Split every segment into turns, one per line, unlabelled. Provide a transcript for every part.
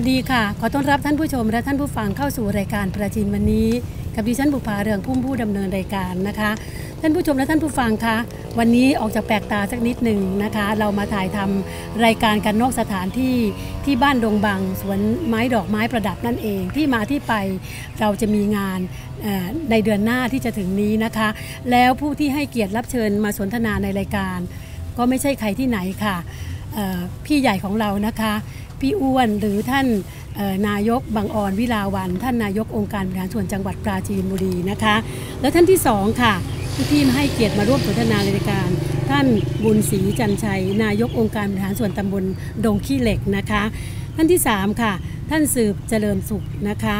วั
สดีค่ะ ขอต้อนรับท่านผู้ชมและท่านผู้ฟังเข้าสู่รายการประจินวันนี้ กับดิฉันบุภาเรืองพุ่มผู้ดำเนินรายการนะคะ ท่านผู้ชมและท่านผู้ฟังคะวันนี้ออกจากแปลกตาสักนิดหนึ่งนะคะ เรามาถ่ายทำรายการกันนอกสถานที่ที่บ้านดงบังสวนไม้ดอกไม้ประดับนั่นเองที่มาที่ไปเราจะมีงานในเดือนหน้าที่จะถึงนี้นะคะ แล้วผู้ที่ให้เกียรติรับเชิญมาสนทนาในรายการ ก็ไม่ใช่ใครที่ไหนค่ะเอ่อพี่ใหญ่ของเรานะคะ พี่อ้วนหรือท่านนายกบางออนวิลาวัน ท่านนายกองค์การบริหารส่วนจังหวัดปราจีนบุรีนะคะ แล้วท่านที่สองค่ะที่ที่ให้เกียรติมาร่วมสนทนาในรายการ ท่านบุญศรีจันชัย นายกองค์การบริหารส่วนตำบลดงขี้เหล็กนะคะ ท่านที่สามค่ะ ท่านสืบเจริญสุขนะคะ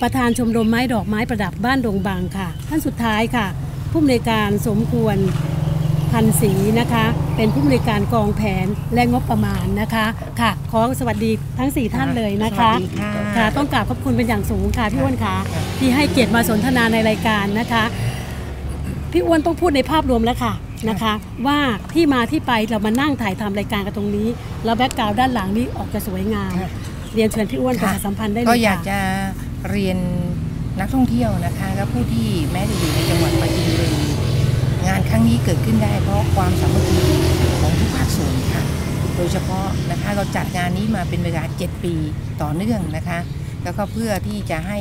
ประธานชมรมไม้ดอกไม้ประดับบ้านดงบางค่ะ ท่านสุดท้ายค่ะผู้อำนวยการสมควร พันศรีนะคะ เป็นผู้บริการกองแผนและงบประมาณนะคะค่ะขอสวัสดีทั้ง 4 ท่านเลยนะคะ
สวัสดีค่ะ
ค่ะ ต้องกราบขอบคุณเป็นอย่างสูงค่ะพี่อ้วนค่ะที่ให้เกียรติมาสนทนาในรายการนะคะ พี่อ้วนต้องพูดในภาพรวมแล้วค่ะนะคะ ว่าที่มาที่ไปเรามานั่งถ่ายทำรายการกันตรงนี้ แล้วแบ็กกราวด์ด้านหลังนี้ออกจะสวยงาม
ค่ะ
เรียนเชิญพี่อ้วนประชาสัมพันธ์ได้เลย
ก็
ค่ะ
อยากจะเรียนนักท่องเที่ยวนะคะ และผู้ที่แม้จะอยู่ในจังหวัดปราจีนบุรีงานครั้งนี้เกิดขึ้นได้ เพราะความสามัคคีของทุกภาคส่วนค่ะ โดยเฉพาะนะคะเราจัดงานนี้มาเป็นเวลา 7 ปีต่อเนื่องนะคะ แล้วก็เพื่อที่จะให้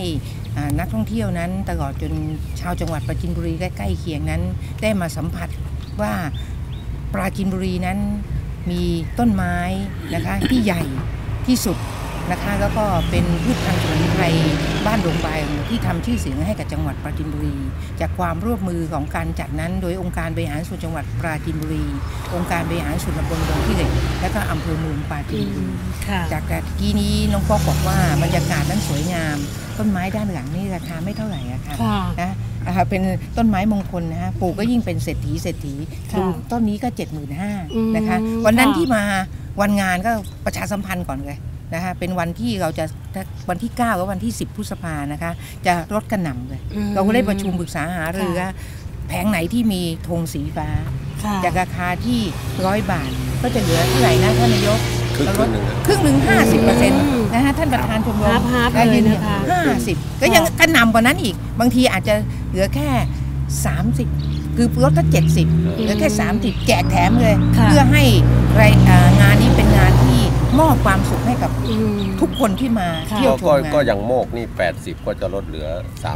นักท่องเที่ยวนั้นตลอดจนชาวจังหวัดปราจีนบุรีใกล้เคียงนั้น ได้มาสัมผัสว่าปราจีนบุรีนั้นมีต้นไม้นะคะที่ใหญ่ที่สุด นะคะแล้วก็เป็นพืชพันธุ์สมุนไพรบ้านดงบายที่ทำชื่อเสียงให้กับจังหวัดปราจีนบุรี จากความร่วมมือของการจัดนั้น โดยองค์การบริหารส่วนจังหวัดปราจีนบุรี องค์การบริหารส่วนตำบลดงขี้เหล็กและก็อำเภอเมืองปราจี
อื
นบุ
ม
รี
ค่ะ
จากการกี้นี้น้องป๊อกบอกว่าบรรยากาศนั้นสวยงาม ต้นไม้ด้านหลังนี่ราคาไม่เท่าไหร่อะค่ะ
ค่ะ
นะอ่าเป็นต้นไม้มงคลนะฮะปลูกก็ยิ่งเป็นเศรษฐีเศรษฐี
ค่ะ
ดูต้นนี้ก็ 7 5 0 0 0
อืม
นะคะ วันนั้น
ค่ะ
ที่มาวันงานก็ประชาสัมพันธ์ก่อนเลย นะคะเป็นวันที่เราจะวันที่ 9กับวันที่ 10พฤษภานะคะ จะรถกระหน่ำเลย
อืม
เราก็ได้ประชุมปรึกษาหารือ
ค่ะ
ว่าแผงไหนที่มีธงสีฟ้า
ค่ะ
จากราคาที่ร้อยบาท ก็จะเหลือเท่าไหร่นะท่านนายก
ครึ่งครึ่งหนึ่งอะ
ครึ่งหนึ่งห้าสิบเปอร์เซ็นต์
อืม
นะฮะท่านประธานชมรม
ฮาร์ฟฮาร์ฟ
ได้
เลย
น
นะคะ
ห้าสิบก็ยังกระหน่ำกว่านั้นอีก บางทีอาจจะเหลือแค่30คือรถก็70เหลือแค่30แจกแถมเลย
ค่ะ
เพื่อให้รายอ่างานนี้เป็นงานที่ มอบความสุขให้กับ
อืม
ทุกคนที่มา
ค่ะ
เที่ยว
ก็
ช
ก็
มงาน
ก็อย่างโมกนี่ 80 ก็จะลดเหลือ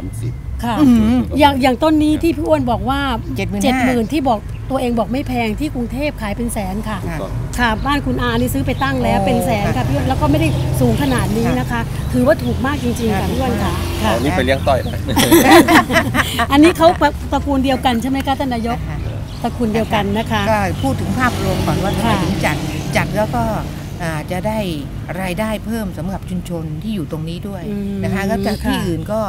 30
ค่ะ
อื้อหือ
อย่างอย่างต้นนี้ที่พี่อ้วนบอกว่า
75,000
เจ็ดหมื่นที่บอกตัวเองบอกไม่แพงที่กรุงเทพขายเป็นแสนค่ะ
ค่ะ
ก็
ค่ะบ้านคุณอานี่ซื้อไปตั้งแล้ว
โอ้
เป็นแสน
ค่ะ
ค่ะพี่อ้วนแล้วก็ไม่ได้สูงขนาดนี้
ค่ะ
นะคะ ถือว่าถูกมากจริงๆค่ะ
ค่ะ
พี่อ้วนค่ะค่ะ
เอานี้ไปเลี้ยงต้อย
อันนี้เขาตระกูลเดียวกันใช่ไหมคะท่านนายก
นะคะ
ตระกูลเดียวกันนะคะ
ก็พูดถึงภาพรวมก่อนว่าทำไม
ค่ะ
ถึงจัดจัดแล้วก็อ่า จะได้รายได้เพิ่มสำหรับชุมชนที่อยู่ตรงนี้ด้วย
อืม
นะคะแล้วจากที่
ค่ะ
อื่นก็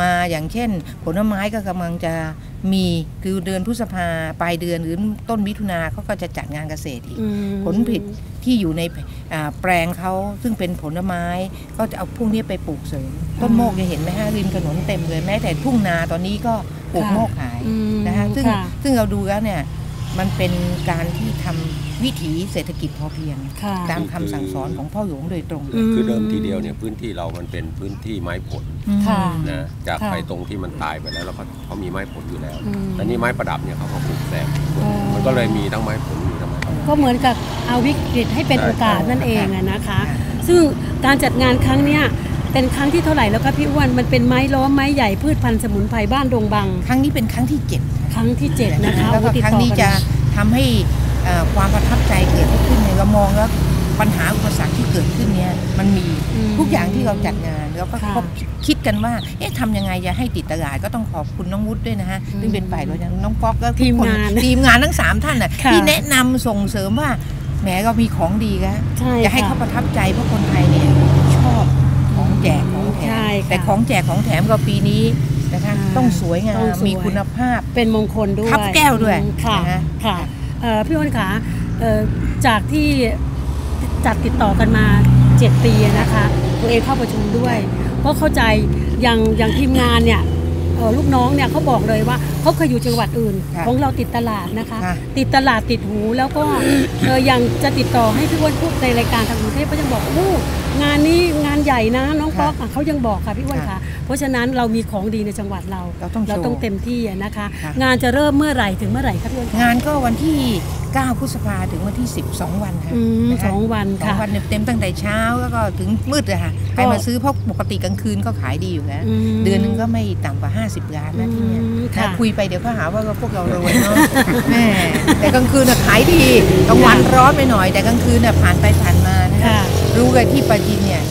มาอย่างเช่น ผลไม้ก็กำลังจะมีคือเดือนพฤษภาปลายเดือนหรือต้นมิถุนาเขาก็จะจัดงานเกษตรอีก
อืม
ผลผลิตที่อยู่ในอ่าแปลงเขาซึ่งเป็นผลไม้ก็จะเอาพวกนี้ไปปลูกเสริมต้นโมกจะเห็นไหมฮะริมถนนเต็มเลยแม้แต่ทุ่งนาตอนนี้ก็ปลูก
ค่ะ
โมกขาย
อืม
นะคะซึ่ง
ค่ะ
ซึ่งเราดูแล้วเนี่ย มันเป็นการที่ทำวิถีเศรษฐกิจพอเพียง
ค่ะ
ตามคำสั่งสอนของพ่อหลวงโดยตรง
อืม
คือเดิมทีเดียวเนี่ยพื้นที่เรามันเป็นพื้นที่ไม้ผล
ค่ะ
นะจาก
ค่ะ
ไปตรงที่มันตายไปแล้วแล้วเขาเขามีไม้ผลอยู่แล้ว
อืม
แต่นี่ไม้ประดับเนี่ยเขาก็ปลูกแซม
อ๋อ
มันก็เลยมีทั้งไม้ผลมีทั้งไม้ประดับ
ก็เหมือนกับเอาวิกฤตให้เป็น
ใช่
โอกาสนั่นเองอะนะคะ
ค่ะ
ซึ่งการจัดงานครั้งเนี้ย เป็นครั้งที่เท่าไหร่แล้วคะพี่อ้วนมันเป็นไม้ล้อมไม้ใหญ่พืชพันธุ์สมุนไพรบ้านดงบัง
ครั้งนี้เป็นครั้งที่เจ็ด
ครั้งที่7นะคะ
แล้วก็
โอ้ติด
ครั้ง
ต่อ
นี้
กั
จะทำให้เอ่อความประทับใจเกิดขึ้นในเรามองแล้วปัญหาอุปสรรคที่เกิดขึ้นเนี่ยมันมี
ม
ทุกอย่างที่เราจัดงานแล้วก็
ค่ะ
คบคิดกันว่าเอ๊ะทำยังไงจะให้ติดตลาดก็ต้องขอบคุณน้องวุฒิด้วยนะฮะ
อืม
ซึ่งเป็นฝ่ายบริหารน้องป๊อกก็ทุก
ทีม
คน
งาน
ทีมงานทั้งสามท่านน่ะ
ค่ะ
ที่แนะนำส่งเสริมว่าแหมเรามีของดีแล้ว
ใช่
จะให้
ค่ะ
เขาประทับใจเพราะคนไทยเนี่ยชอบของ แจกของแถ
ใช่
ม
ค่ะ
แต่ของแจกของแถมเราปีนี้นะคะ
อ่า
ต้องสวยงา
ต้อง
ม
สวย
มีคุณภาพ
เป็นมงคลด้วย
ทับแก้วด้วย
อืมค่ะ
นะฮะ
ค่ะเอ่อพี่อ้นขาเอ่อจากที่จัดติดต่อกันมา 7 ปีนะคะตัวเองเข้าประชุมด้วยเพราะเข้าใจอย่างอย่างทีมงานเนี่ยเอ่อลูกน้องเนี่ยเขาบอกเลยว่าเขาเคยอยู่จังหวัดอื่น
ค่ะ
ของเราติดตลาดนะคะ
ค่ะ
ติดตลาดติดหูแล้วก็เอออย่างจะติดต่อให้พี่อ้วนพูดในรายการทางกรุงเทพก็ยังบอกโอ้ งานนี้งานใหญ่นะน้องป๊อกอะเขายังบอกค่ะพี่อ้วนค่ะ เพราะฉะนั้นเรามีของดีในจังหวัดเรา
เราต้องโชว์
เราต้องเต็มที่อะนะคะ
ค่ะ
งานจะเริ่มเมื่อไหร่ถึงเมื่อไหร่ครับพี่อ้วนคะ
งานก็วันที่ 9 พฤษภาถึงวันที่12วันค่ะ
อืม
นะคะ
สองวัน
สอง
ค่ะ
วันเต็มๆตั้งแต่เช้าแล้วก็ถึงมืดเลยค่ะใครมาซื้อเพราะปกติกลางคืนก็ขายดีอยู่แล้ว
อืม
เดือนหนึงก็ไม่ต่ำกว่า 50ล้านนะที่เนี่ย
อืม
ถ้า
ค่ะ
คุยไปเดี๋ยวก็หาว่าพวกเรารวยเนาะแม่แต่กลางคืนน่ะขายดีกลางวันร้อนไปหน่อย แต่กลางคืนน่ะผ่านไปผ่านมา นะคะ
ค่ะ
รู้กันที่ปราจีนเนี่ย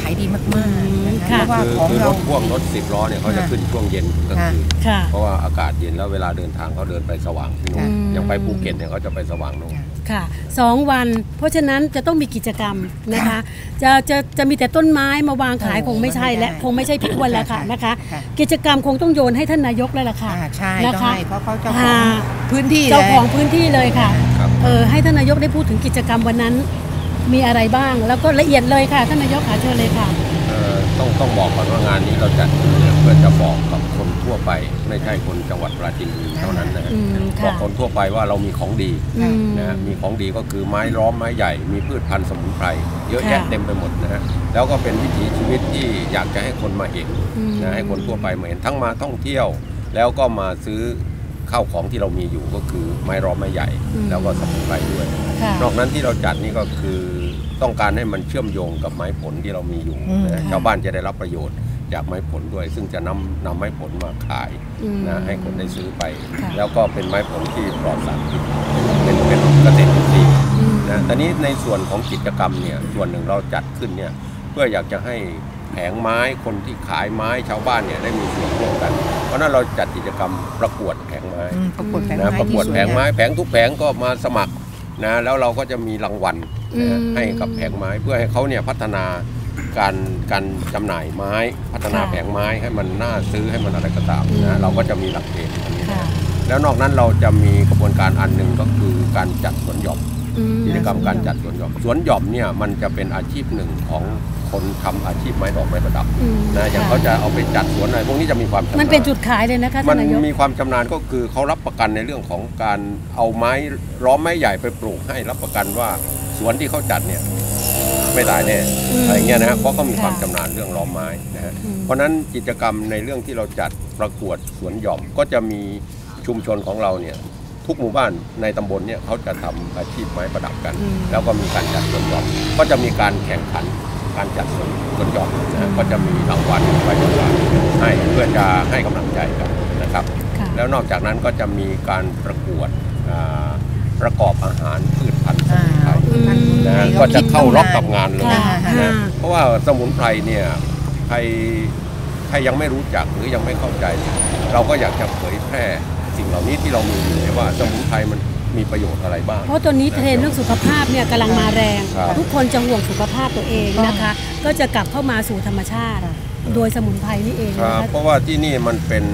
ขายดีมากๆนะคะ
ค่ะ
เพราะว่า
คือ
ของ
คือร
เรา
ถพ่วงรถสิบล้อเนี่ยเขาจะ
ค่ะ
ขึ้นช่วงเย็นกลางคืน
ค่ะ
เพราะว่าอากาศเย็นแล้วเวลาเดินทางเขาเดินไปสว่างที่นู่น
อืม
อย่างไปภูเก็ตเนี่ยเขาจะไปสว่างนู่น
ค่ะสองวัน เพราะฉะนั้นจะต้องมีกิจกรรมนะคะ จะจะจะมีแต่ต้นไม้มาวางขาย
โอ้
คงไม่ใช่
ไม่ได้
และคงไม่ใช่พี่อ้วนแล้วค่ะนะคะ
ค่ะ
กิจกรรมคงต้องโยนให้ท่านนายกแล้วล่ะค่ะ
อ่าใช่
นะ
ต้อง
คะ
ให้เพราะเขาเจ้าขอ
อ่า
งพื้นที่
เจ้าของ
ลย
พื้นที่เลยค่ะ
ครับ
เออให้ท่านนายกได้พูดถึงกิจกรรมวันนั้น มีอะไรบ้าง แล้วก็ละเอียดเลยค่ะท่านนายกขาเชิญเลยค่ะ
เอ่อต้องต้องบอกก่อนว่างานนี้เราจัดเนี่ยเพื่อจะบอกกับคนทั่วไป ไม่ใช่คนจังหวัดปราจีนบุรีเท่านั้นนะฮะ
อืมค่ะ
บอกคนทั่วไปว่าเรามีของดี
อืม
นะฮะมีของดีก็คือไม้ล้อมไม้ใหญ่ มีพืชพันธุ์สมุนไพรเยอะแยะ
ค่ะ
เต็มไปหมดนะฮะแล้วก็เป็นวิถีชีวิตที่อยากจะให้คนมาเห็น
อืม
นะให้คนทั่วไปมาเห็นทั้งมาท่องเที่ยว แล้วก็มาซื้อข้าวของที่เรามีอยู่ก็คือไม้ล้อมไม้ใหญ่ แล้วก็สมุนไพรด้วย
ค่ะ
นอกนั้นที่เราจัดนี่ก็คือต้องการให้มันเชื่อมโยงกับไม้ผลที่เรามีอยู่
อืม
นะ
ค่ะ
ชาวบ้านจะได้รับประโยชน์จากไม้ผลด้วย ซึ่งจะนำนำไม้ผลมาขาย
อืม
นะให้คนได้ซื้อไป
ค่ะ
แล้วก็เป็นไม้ผลที่ปลอดสารพิษเป็นเป็นเกษตรอินทรีย์
อืม
นะตอนนี้ในส่วนของกิจกรรมเนี่ยส่วนหนึ่งเราจัดขึ้นเนี่ยเพื่ออยากจะให้แผงไม้คนที่ขายไม้ชาวบ้านเนี่ยได้มีส่วนร่วมกัน เพราะฉะนั้นเราจัดกิจกรรมประกวดแผงไม้
อืมประกวดแผง
นะ
ไม้
ประกวด
ที่ส
แผงไม้แผงทุกแผงก็มาสมัคร นะแล้วเราก็จะมีรางวัลนะ
อืม
ให้กับแผงไม้เพื่อให้เขาเนี่ยพัฒนาการการจำหน่ายไม้พัฒนา
ค่ะ
แผงไม้ให้มันน่าซื้อให้มันอะไรก็ตาม
อืม
นะเราก็จะมีหลักเกณฑ์อันนี้
ค่ะ
นะแล้วนอกนั้นเราจะมีกระบวนการอันหนึ่งก็คือการจัดสวนหย่อม
อื
กิจกรรมการจัดสวนหย่อมสวนหย่อมเนี่ยมันจะเป็นอาชีพหนึ่งของ คนทำอาชีพไม้ดอกไม้ประดับ
อืม
นะอย่าง
ค่ะ
เขาจะเอาไปจัดสวนอะไรพวกนี้จะมีความชำนาญ
มันเป็นจุดขายเลยนะคะ
มั
ท่านนนายก
มีความชำนาญก็คือเขารับประกันในเรื่องของการเอาไม้ล้อมไม้ใหญ่ไปปลูกให้รับประกันว่าสวนที่เขาจัดเนี่ยไม่ตายแน่
อืม
อะไรเงี้ยนะฮะเพราะเขามีความ
ค่ะ
ชำนาญเรื่องล้อมไม้นะฮะ
อืม
เพราะฉะนั้นกิจกรรมในเรื่องที่เราจัดประกวดสวนหย่อมก็จะมีชุมชนของเราเนี่ยทุกหมู่บ้านในตำบลเนี่ยเขาจะทำอาชีพไม้ประดับกัน
อืม
แล้วก็มีการจัดสวนหย่อมก็จะมีการแข่งขัน การจัดสวนสวนหย่อมนะฮะก็จะมีรางวัลไว้รางวัลให้เพื่อจะให้กำลังใจกันนะครับ
ค่ะ
แล้วนอกจากนั้นก็จะมีการประกวดอ่าประกอบอาหารพืชพันธุ์ส
อ่า
มุนไพร
อืม
นะฮะก็จะเข้าล็อกกับงานเลย
ค่ะ
นะ
ค่ะ
เพราะว่าสมุนไพรเนี่ยใครใครยังไม่รู้จักหรือยังไม่เข้าใจเนี่ยเราก็อยากจะเผยแพร่สิ่งเหล่านี้ที่เรามีอยู่เนี่ยว่าสมุนไพรมัน มีประโยชน์อะไรบ้าง
เพราะตัวนี้เทรนด์เรื่องสุขภาพเนี่ยกำลังมาแรง
ครับ
ทุกคนจะห่วงสุขภาพตัวเองนะคะ ก็จะกลับเข้ามาสู่ธรรมชาติ โดยสมุนไพรนี่เอง
ค
นะ
รับ
คะ
เพราะว่าที่นี่มันเป็น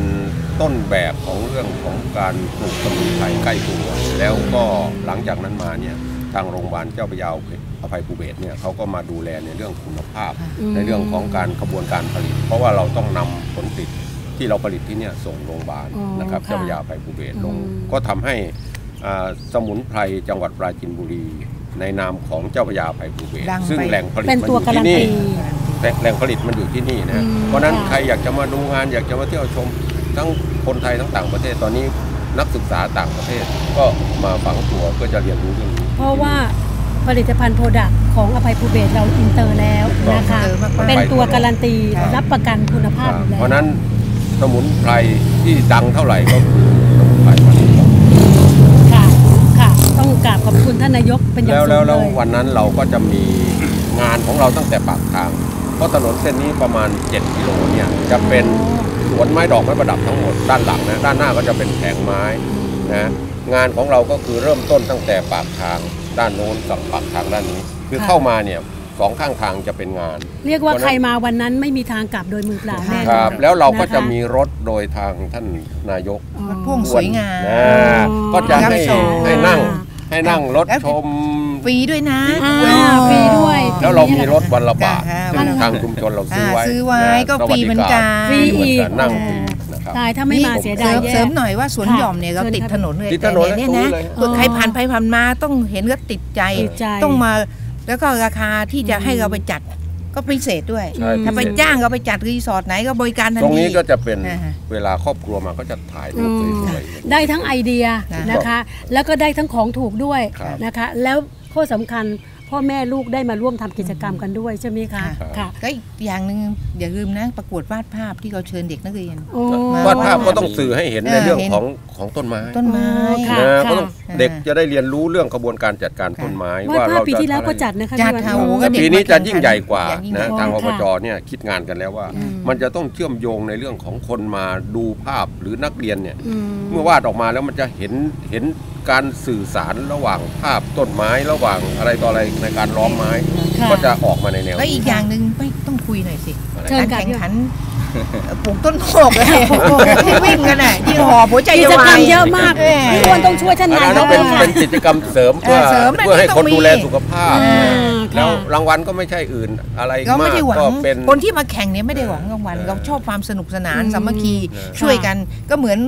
ต้นแบบของเรื่องของการปลูกสมุนไพรใกล้ตัวแล้วก็หลังจากนั้นมาเนี่ยทางโรงพยาบาลเจ้าพระยาอภัยภูเบศรเนี่ยเขาก็มาดูแลในเรื่องคุณภาพในเรื่องของการกระบวนการผลิต เพราะว่าเราต้องนำผลผลิตที่เราผลิตที่เนี่ยส่งโรงพยาบาล
อ๋อ
นะครับ
ค่ะ
เจ้าพระยาอภัยภูเบศรลง
อืม
ก็ทำให้อ่า สมุนไพรจังหวัดปราจีนบุรี ในนามของเจ้าพระยาอภัยภูเบศร
ดังไป
ซึ่งแหล่งผลิต
เป็น
มัน
ตัว
อยู่
การั
ที่
น
นี่
ตี
แต่แหล่งผลิตมันอยู่ที่นี่นะ
อืม
เพราะฉะนั้น
ค่ะ
ใครอยากจะมาดูงานอยากจะมาเที่ยวชมทั้งคนไทยทั้งต่างประเทศตอนนี้นักศึกษาต่างประเทศก็มาฝังตัวเพื่อจะเรียนรู้เรื่องนี้
เพราะว่าผลิตภัณฑ์โปรดักต์ของอภัยภูเบศรเราอินเตอร์แล้วนะคะ
อินเตอร์มากๆ
เป็นตัวการันตี
ครับ
รับประกันคุณภาพอยู่แล้ว
เพราะฉะนั้นสมุนไพรที่ดังเท่าไหร่ก็คือสมุนไพรพันธุ์ของ
ค่ะค่ะ ต้อง กราบขอบคุณท่านนายกเป็นอย่าง
แล้ว
สู
แล้ว
ง
แล้ว
เลย
วันนั้นเราก็จะมีงานของเราตั้งแต่ปากทาง เพราะถนนเส้นนี้ประมาณ 7 กิโลเนี่ยจะเป็นสวนไม้ดอกไม้ประดับทั้งหมดด้านหลังนะด้านหน้าก็จะเป็นแผงไม้นะงานของเราก็คือเริ่มต้นตั้งแต่ปากทางด้านโน้นกับปากทางด้านนี้ คือ
ค่ะ
เข้ามาเนี่ยสองข้างทางจะเป็นงาน
เรียกว่า
เพราะฉะนั้น
ใครมาวันนั้นไม่มีทางกลับโดยมือเปล่าแน่นอน
ครับ แล้วเราก็จะ
นค
มีรถโดยทางท่านนายก
อ๋อ
รถพ่วงสวยงาม
นะก็จะให้
รับชม
ให้นั่ง ให้นั่งรถ
แล้ว
ชม
ฟรีด้วยนะ
อ่าฟรีด้วย
แล้วเรามีรถวันละบาท
ค่ะ
ซึ่งทางชุมชนเราซื้อไว้
อ่าซื้อไว้
นะ
ก็ฟรีเหมือนกัน
ฟรีอีก
นั่งฟรีนะครับ
ตายถ้าไม่มาเสียดาย
เสริม
แย่
เสริมหน่อยว่าสวน
ค่ะ
หย่อมเนี่ยเรา
เชิญ
ติด
ครับ
ถนนเลย
ติดถนน
แต่เนี่ยนะ
เลย
อ๋อ
ใครผ่านไปผ่านมาต้องเห็นก็ติดใจ
ติดใจ
ต้องมา แล้วก็ราคาที่จะให้เราไปจัด ก็พิเศษด้วย
ใช่
ถ้าไปจ้างเราไปจัดรีสอร์ทไหนก็บริการทัน
ตรง
ที
นี้ก็จะเป็น
อ่าฮะ
เวลาครอบครัวมาก็จะถ่ายรูปสวยๆ
ได้ทั้งไอเดีย
นะ
นะคะ แล้วก็ได้ทั้งของถูกด้วย
ครับ
นะคะ แล้วข้อสำคัญ พ่อแม่ลูกได้มาร่วมทำกิจกรรมกันด้วยใช่ไหมคะ
ครับ
ค่ะ
ก็อีกอย่างหนึ่งอย่าลืมนะประกวดวาดภาพที่เราเชิญเด็กนักเรียน
โอ้
วาดภาพก็ต้องสื่อให้เห็นใน
เออ
เรื่อง
เห็น
ของของต้นไม้
ต้นไม้
ค่ะ
นะก็ต้อง
ค่ะ
เด็กจะได้เรียนรู้เรื่องกระบวนการจัดการต้นไม้
วาดภาพ
เรา
ปี
จะ
ที่แล้วก็
อะไร
จัดนะคะ
จัด
พี่วัน
ค่ะโอ้โห
แต่
เด็ก
ปีนี้
มา
จะ
แข่ง
ยิ่งใหญ่กว่า
อย่างยิ่งใหญ่
นะทาง
อ๋
อ
อบค่ะ
จเนี่ยคิดงานกันแล้วว่า
อืม
มันจะต้องเชื่อมโยงในเรื่องของคนมาดูภาพหรือนักเรียนเนี่ย
อืม
เมื่อวาดออกมาแล้วมันจะเห็นเห็น การสื่อสารระหว่างภาพต้นไม้ระหว่างอะไรต่ออะไรในการล้อมไม้
ค่ะ
ก็จะออกมาในแนว
แล้วอีกอย่างหนึ่งไม่ต้องคุยหน่อยสิ
อะไร
เชิญ
การ
ค่ะ
แข่งขันปลูกต้นโขกอะที่วิ่งกันอะที่หอบหัวใจ
กิ
จะ
จ
วาก
รร
ย
มเยอะมาก
เออ
พี่อ้วนต้องช่วยท่าน
อัน
นาย
นั้น
ก
เป็น
ค่ะ
เป็นกิจกรรมเสริมเพื่อ
เออเสริมนะ
เพื่อให้
ที่ต้
ค
อนงมี
ดูแลสุขภาพ
อ่า
นะแล้วรางวัลก็ไม่ใช่อื่นอะไร
เรา
มา
ไม่
ก
ได้หวั
ก็
ง
เป็น
คนที่มาแข่งเนี่ยไม่ได้หวังรางวัล
เออ
เราชอบความสนุกสนาน
อืม
สามัคคี
เออ
ช่วยกันก็เหมือน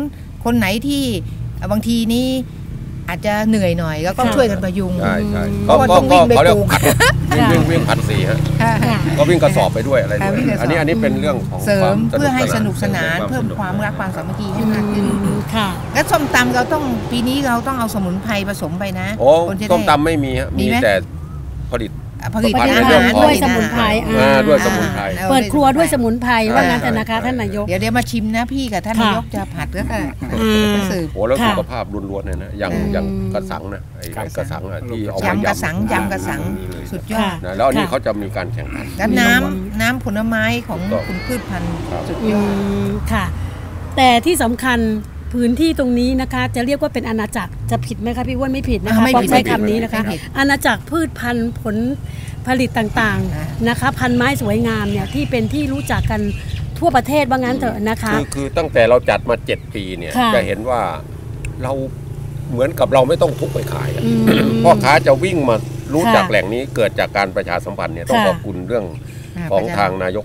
คนไหนที่บางทีนี้ อาจจะเหนื่อยหน่อยแล้วก็
ค่ะ
ช่วยกันประยุง
ใช่ใช่
เพ
ก็
ราะว่า
ก็
ต้องวิ่
ก็
งไป
เขาเรียก
ปลูก
ผัดวิ่งวิ่งวิ่งผัดสีฮะ
ค่ะ
ค่ะ
ก็วิ่งกระสอบไปด้วยอะไรด้
ค่ะ
วย
วิ่งกระสอบ
อันนี้อันนี้เป็นเรื่องของ
เสริ
ความ
เพื่อให้สนุกสนาน
คว
เพิ่ม
สนุก
ความรักความสามัคคีให้
อื
มากขึ้น
มค่ะ
และส้มตำเราต้องปีนี้เราต้องเอาสมุนไพรผสมไปนะ
โอ้
คนจะได้
ต้มตำไม่มีฮะ
มี
มี
ไหม
แต่ผลิต
ผลิต
ผลิต
อา
อา
หา
หาร
ร
ด้วยสมุนไพร
อ่า
อ่า
ด้วยสมุนไพร
อ่า
เปิดครัวด้วยสมุนไพรว่า
อ่า
งั้นแต่นะคะท่านนายก
เดี๋ยวเดี๋ยวมาชิมนะพี่กับท่าน
ค่ะ
นายกจะผัดแล้วก็
อ่า
สืบ
โอ้แล้ว
ค่ะ
สุขภาพล้วนๆเลยนะอย่าง
อืม
อย่างกระสังนะไอ้ไอ้กระสังอะที่เอามายำ
กระสังยำกระสัง
นี่เลย
สุดยอ
ค่ะ
ด
นะแล้วอันนี้
ค่ะ
เขาจะมีการแข่งขัน
แล้ว
มี
น้ำ
รางวัล
น้ำผลไม้ของ
ถูกต้อง
คุณพืชพันธุ์
ครับ
สุด
อื
ยอด
มค่ะ แต่ที่สำคัญ พื้นที่ตรงนี้นะคะ จะเรียกว่าเป็นอาณาจักรจะผิดไหมคะพี่อ้วนไม่ผิดนะคะ
ไม่
พอ
ผิด
ใช้
ไม่ผิด
คำนี้นะคะ
ไม่ผิด
อาณาจักรพืชพันธุ์ผลผลิตต่าง
อ่า
ๆนะคะ พันไม้สวยงามเนี่ยที่เป็นที่รู้จักกันทั่วประเทศว่างั้นเถอะนะคะ
คือคือตั้งแต่เราจัดมา7ปีเนี่ย
ค่ะ
จะเห็นว่าเราเหมือนกับเราไม่ต้องทุกไปขายอะ
อืม
พ่อค้าจะวิ่งมารู้
ค่ะ
จากแหล่งนี้เกิดจากการประชาสัมพันธ์เนี่ยต้อง
ค่ะ
ขอบคุณเรื่องของทางนายก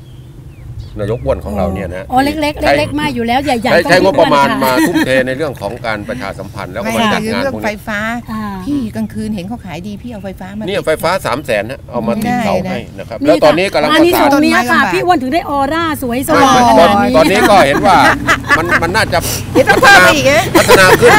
นายกอ้วนของเราเนี่ยนะ
อ๋อเล็กๆ
ใช้
เล็กๆมากอยู่แล้วใหญ่ๆ
ใช้
ต้อง
ใช้งบประมาณ
พี่อ้วน
มา
ค่ะ
ทุ่มเทในเรื่องของการประชาสัมพันธ์แล้วก็
ไม่
มาจัด
คืองา
น
เรื่อง
พวก
ไฟ
นี้
ฟ้า
อ่า
พี่กลางคืนเห็นเขาขายดีพี่เอาไฟฟ้ามา
เนี่ยไฟฟ้า3 0 0แสนนะเอามาติด
ไม่ได้
เสา
นะ
ให้นะครับ แล้วตอนนี้กำลัง
อัน
ประ
นี้
สา
ต
น
รงเนี้ยค่ะ
ต้นไม้ลำบาก
พี่อ้วนถึงได้ออร่าสวยส
ไม่
ว่าง
ไม่
ข
ตอ
นาดนี้
ตอนนี้ก็เห็นว่ามันมันน่าจะ
เดี๋ยวต้องเพิ่มไปอีกนะ
พัฒนาขึ้น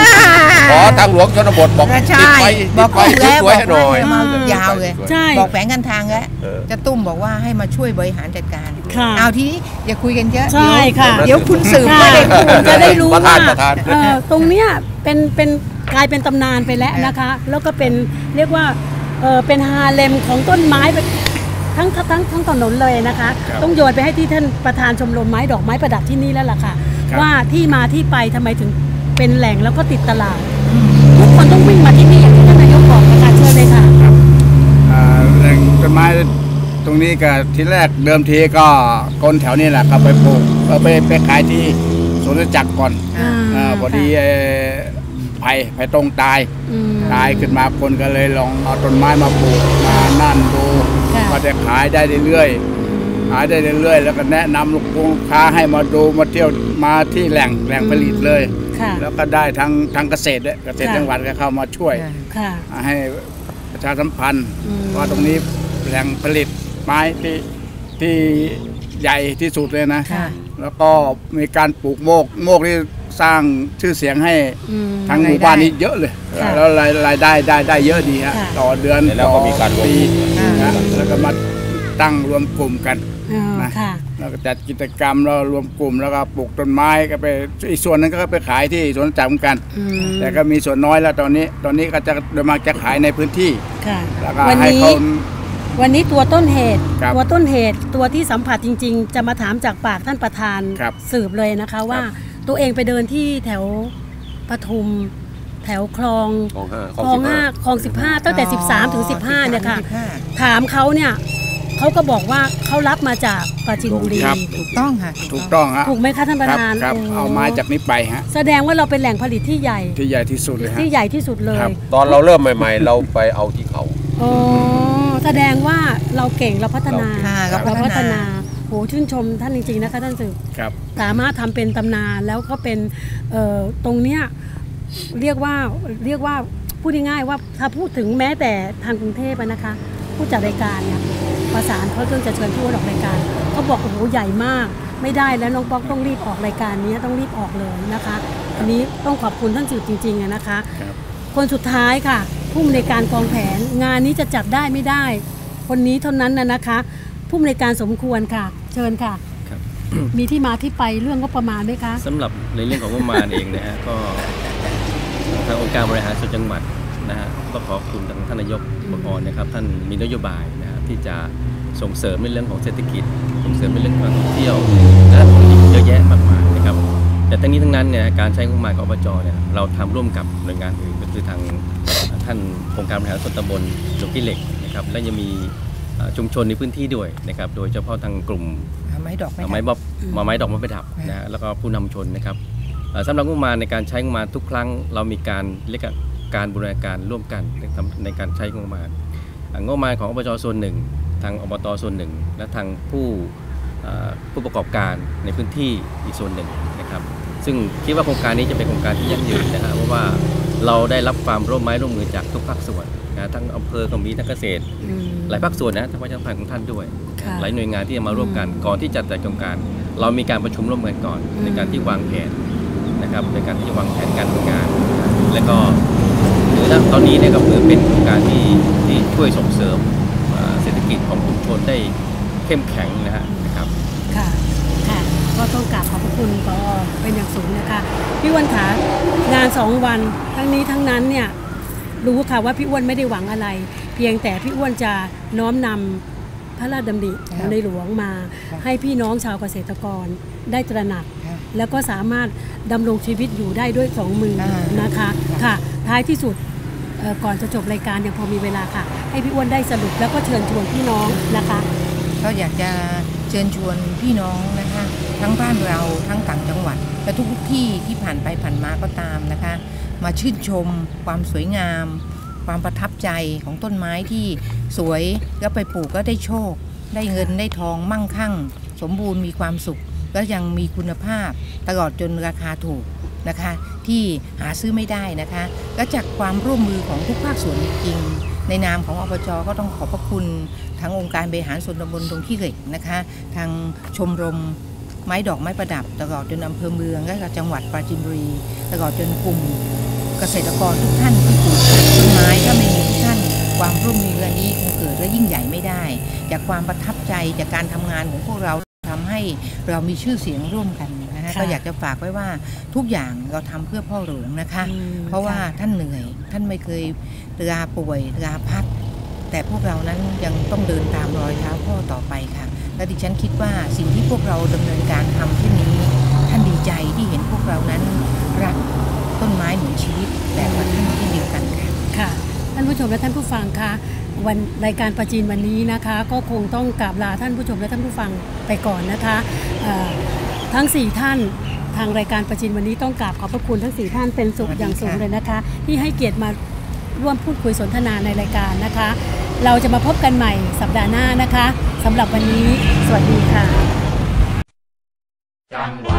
ขอทางหลวงชนบทบอกติด
ใช่
ไฟ
บ
ติ
อ
ด
ก
ไฟ
ลูกแล้ว
สวยๆให้หน่อย
บอกให้มายาวเลย
ใช่
บอกแผงกันทางแล้ว
เออ
จะตุ้มบอกว่าให้มาช่วยบริหารจัดการ
ค่ะ
เอาทีนี้อย่าคุยกันเยอะ
ใช่ค่ะ
เดี๋ยวคุณสืบ
ค่ะ
ไม่ได้พูด
จะได้รู้
ประธา
ว่าน
ประธาน
เอ่อตรงเนี้ยเป็นเป็น กลายเป็นตำนานไปแล้วนะคะ แล้วก็เป็นเรียกว่าเออเป็นฮาเลมของต้นไม้ไปทั้งทั้งทั้งถนนเลยนะคะ ต้องโยนไปให้ที่ท่านประธานชมรมไม้ดอกไม้ประดับที่นี่แล้วล่ะค่ะ ว่าที่มาที่ไปทำไมถึงเป็นแหล่งแล้วก็ติดตลาด ทุกคนต้องวิ่งมาที่นี่อย่างที่ท่านนายกบอกนะคะเชิญเลยค่ะ
อ่าแหล่งต้นไม้ตรงนี้ก็ที่แรกเดิมทีก็คนแถวนี้แหละครับไปปลูกเออไปไปขายที่สวนจักรก่อน
อ่า
อาพอดี เอ่อไผ่ไผ่ตรงตาย
อืม
ตายขึ้นมาคนก็เลยลองเอาต้นไม้มาปลูกมานั่นดู
ค่ะ
ก็จะขายได้เรื่อยๆขายได้เรื่อยๆ แล้วก็แนะนำลูกค้าให้มาดูมาเที่ยวมาที่แหล่งแหล่งผลิตเลย
ค่ะ
แล้วก็ได้ทั้งทั้งเกษตรด้วยเกษตร
ค่ะ
จังหวัดก็เข้ามาช่วย
ค่ะ
ให้ประชาสัมพันธ์
อืม
ว่าตรงนี้แหล่งผลิตไม้ที่ที่ใหญ่ที่สุดเลยนะ
ค่ะ
แล้วก็มีการปลูกโมก โมกที่ สร้างชื่อเสียงให้
อืม
ทั้งหมู่บ้านนี้เยอะเลย
ค่ะ
แล้วรายรายได้ได้ได้เยอะดีฮะ
ค่ะ
ต่อเดือน
แล้วก็มีการรวม
ปี
กลุ่ม
นะแล้วก็มาตั้งรวมกลุ่มกัน
อ่า
นะ
ค่ะ
แล้วก็จัดกิจกรรมแล้วรวมกลุ่มแล้วก็ปลูกต้นไม้ก็ไปอีกส่วนหนึงก็ไปขายที่สวนจักรเหมือนกัน
อืม
แต่ก็มีส่วนน้อยแล้วตอนนี้ ตอนนี้ก็จะโดยมากจะขายในพื้นที่
ค่ะ
แล้วก็
วัน
ให้
นี้
เขา
วันนี้ตัวต้นเหตุ
ครับ
ตัวต้นเหตุตัวที่สัมผัสจริง ๆ จะมาถามจากปากท่านประธาน
ครับ
สืบเลยนะคะว่า ตัวเองไปเดินที่แถวปทุมแถวคลอง
ของห้า
คลองห้าคลองสิบห้าตั้งแต่
อ๋อ
13 ถึง 15 เนี่ยค่ะ
15
ถามเขาเนี่ยเขาก็บอกว่าเขารับมาจากปราจีนบุรี
ครับ
ถูกต้องค่ะ
ถูกต้องฮะ
ถูกไหมคะท่านประ
ครับ
ธาน
ครับ
โเอา
ไม้จากนี้ไปฮะ
แสดงว่าเราเป็นแหล่งผลิตที่ใหญ่
ที่ใหญ่ที่สุดเลยฮะ
ที่ใหญ่ที่สุดเลย
ครับ
ตอนเราเริ่มใหม่ๆ เราไปเอาที่เขา
ออ๋อแสดงว่าเราเก่งเราพัฒนา
ค่ะเรา
เรา
พั
พั
ฒ
ฒ
นา
นา โหชื่นชมท่านจริงๆนะคะท่านสืบ
ครับ
สามารถทำเป็นตำนานแล้วก็เป็นเอ่อตรงเนี้ยเรียกว่าเรียกว่าพูดง่ายๆว่าถ้าพูดถึงแม้แต่ทางกรุงเทพอะนะคะ ผู้จัดรายการเนี่ยประสานเขาเรื่องจะเชิญพี่อ้วนออกรายการเขาบอกโอ้โหใหญ่มาก ไม่ได้แล้วน้องป๊อกต้องรีบออกรายการนี้ต้องรีบออกเลยนะคะอันนี้ต้องขอบคุณท่านสืบจริงๆอะนะคะ
ครับ
คนสุดท้ายค่ะผู้อำนวยการกองแผน งานนี้จะจัดได้ไม่ได้ คนนี้เท่านั้นนะนะคะ ผู้อำนวยการสมควรค่ะ เชิญค่ะ
ครับ
มีที่มาที่ไปเรื่องก็ประมาณไหมคะ
สำหรับในเรื่องของงบประมาณเองนะฮะก็ทางองค์การบริหารส่วนจังหวัดนะฮะก็ขอบคุณทางท่านนายกบพรนะครับท่านมีนโยบายนะฮะที่จะส่งเสริมในเรื่องของเศรษฐกิจ ส่งเสริมในเรื่องของการท่องเที่ยวและของอีกเยอะแยะมากมายนะครับแต่ทั้งนี้ทั้งนั้นเนี่ยการใช้งบประมาณของอบจเนี่ยเราทำร่วมกับหน่วยงานอื่นก็คือทางท่านองค์การบริหารส่วนตำบลหลวงกิเหล็กนะครับและยังมีเอ่อ ชุมชนในพื้นที่ด้วยนะครับ โดยเฉพาะทางกลุ่ม
ไม้ดอกไม้
ไม้
ด
บ
อก
อบมาไม้ดอกไม้ประดับนะฮะแล้วก็ผู้นำชนนะครับเอ่อสำหรับงบประมาณในการใช้งบประมาณทุกครั้ง เรามีการเรียกว่าการบูรณาการร่วมกันในทำในการใช้งบประมาณอ่างบประมาณของอบจส่วนหนึ่ง ทางอบตส่วนหนึ่ง และทางผู้เอ่อผู้ประกอบการในพื้นที่อีกส่วนหนึ่งนะครับ ซึ่งคิดว่าโครงการนี้จะเป็นโครงการที่ยั่งยืนนะฮะเพราะว่า เราได้รับความร่วมไม้ร่วมมือจากทุกภาคส่วนนะทั้งอำเภอก็มีทั้งเกษตร
อืม
หลายภาคส่วนนะทั้งประชาสัมพันธ์ของท่านด้วย
ค่ะ
หลายหน่วยงานที่จะมาร่วมกันก่อนที่จะจัดโครงการ เรามีการประชุมร่วมกันก่อน
อืม
ในการที่วางแผนนะครับในการที่จะวางแผนการทำงาน แล้วก็หรือณตอนนี้เนี่ยก็คือเป็นโครงการที่ที่ช่วยส่งเสริมเอ่อเศรษฐกิจของชุมชนได้เข้มแข็งนะฮะนะครับ
ค่ะค่ะ ก็ต้องกราบขอบพระคุณปอเป็นอย่างสูงนะคะ พี่อ้วนขางานสองวันทั้งนี้ทั้งนั้นเนี่ยรู้ค่ะว่าพี่อ้วนไม่ได้หวังอะไร เพียงแต่พี่อ้วนจะน้อมนำพระราชดำริของในหลวงมา ให้พี่น้องชาวเกษตรกรได้ตระหนัก
ค่ะ
แล้วก็สามารถดำรงชีวิตอยู่ได้ด้วยสองมือ
อ่าน
นะคะค่ะ ท้ายที่สุดเอ่อก่อนจะจบรายการยังพอมีเวลาค่ะ ให้พี่อ้วนได้สรุปแล้วก็เชิญชวนพี่น้องนะคะ
ก็อยากจะเชิญชวนพี่น้องนะคะ ทั้งบ้านเราทั้งต่างจังหวัด และทุกที่ที่ผ่านไปผ่านมาก็ตามนะคะ มาชื่นชม ความสวยงาม ความประทับใจของต้นไม้ที่สวยแล้วไปปลูกก็ได้โชค ได้เงินได้ทองมั่งคั่ง สมบูรณ์มีความสุขแล้วยังมีคุณภาพ ตลอดจนราคาถูกนะคะ ที่หาซื้อไม่ได้นะคะและจากความร่วมมือของทุกภาคส่วนจริงในนามของอบจก็ต้องขอบพระคุณทั้งองค์การบริหารส่วนตำบลตรงขี้เหล็กนะคะ ทางชมรม ไม้ดอกไม้ประดับ ตลอดจนอำเภอเมืองและก็จังหวัดปราจีนบุรี ตลอดจนกลุ่มเกษตรกรทุกท่านที่ปลูกต้นไม้ถ้าไม่มีทุกท่าน ความร่วมมืออันนี้คงเกิดและยิ่งใหญ่ไม่ได้ จากความประทับใจจากการทำงานของพวกเราทำให้เรามีชื่อเสียงร่วมกันนะคะ
ค่ะ
ก็อยากจะฝากไว้ว่าทุกอย่างเราทำเพื่อพ่อหลวงนะคะ
อืม
เพราะว่า
ค่ะ
ท่านเหนื่อย ท่านไม่เคยลาป่วยลาพักแต่พวกเรานั้นยังต้องเดินตามรอยเท้าพ่อต่อไปค่ะ และดิฉันคิดว่าสิ่งที่พวกเราดำเนินการทำเช่นนี้ ท่านดีใจที่เห็นพวกเรานั้นรักต้นไม้เหมือนชีวิตแบบว่าท่านที่เดียวกันค่ะ
ค่ะท่านผู้ชมและท่านผู้ฟังคะวันรายการประจีนวันนี้นะคะ ก็คงต้องกราบลาท่านผู้ชมและท่านผู้ฟังไปก่อนนะคะทั้ง 4 ท่านทางรายการประจีนวันนี้ต้องกราบขอบพระคุณทั้ง 4 ท่านเป็นสุขอย่างสูงเลยนะคะ ที่ให้เกียรติมาร่วมพูดคุยสนทนาในรายการนะคะ เราจะมาพบกันใหม่สัปดาห์หน้านะคะสำหรับวันนี้ สวัสดีค่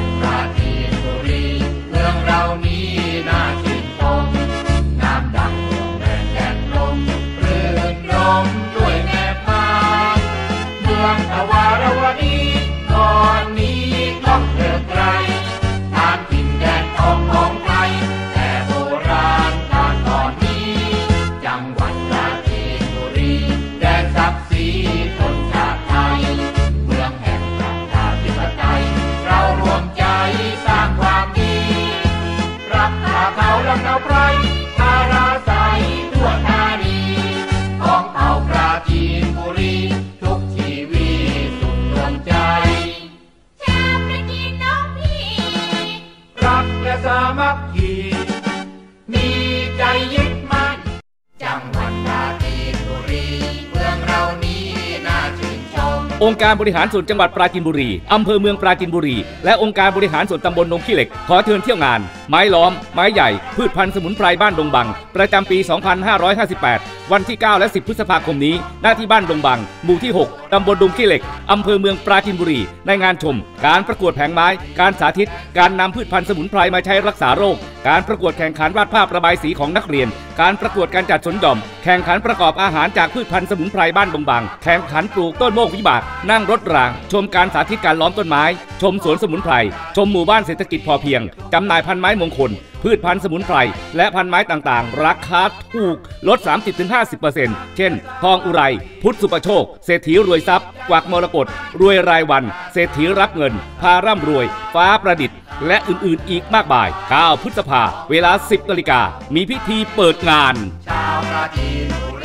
รักษาเขาลำเนาไพร องค์
การบริหารส่วนจังหวัดปราจีนบุรี อำเภอเมืองปราจีนบุรี และองค์การบริหารส่วนตำบลดงขี้เหล็ก ขอเชิญเที่ยวงาน ไม้ล้อม ไม้ใหญ่ พืชพันธุ์สมุนไพรบ้านดงบัง ประจำปี 2558 วันที่ 9 และ 10 พฤษภาคมนี้ หน้าที่บ้านดงบัง หมู่ที่ 6 ตำบลดุงขี้เหล็ก อำเภอเมืองปราจีนบุรี ในงานชม การประกวดแผงไม้ การสาธิต การนำพืชพันธุ์สมุนไพรมาใช้รักษาโรค การประกวดแข่งขันวาดภาพระบายสีของนักเรียน การประกวดการจัดสนหย่อม แข่งขันประกอบอาหารจากพืชพันธุ์สมุนไพรบ้านดงบัง แข่งขันปลูกต้นโมกวิบาก นั่งรถราง ชมการสาธิตการล้อมต้นไม้ ชมสวนสมุนไพร ชมหมู่บ้านเศรษฐกิจพอเพียง จำหน่ายพันไม้มงคล พืชพันธุ์สมุนไพร และพันไม้ต่างๆ ราคาถูกลด 30-50%เช่น ทองอุไร พุทธสุประโชค เศรษฐีรวยทรัพย์ กวักมรกตรวยรายวัน เศรษฐีรับเงิน พาร่ำรวย ฟ้าประดิษฐ์ และอื่นๆ อีกมากมายข่าวพฤษภา เวลา 10นาฬิกามีพิธีเปิดงาน
ชาวปราจีนบุ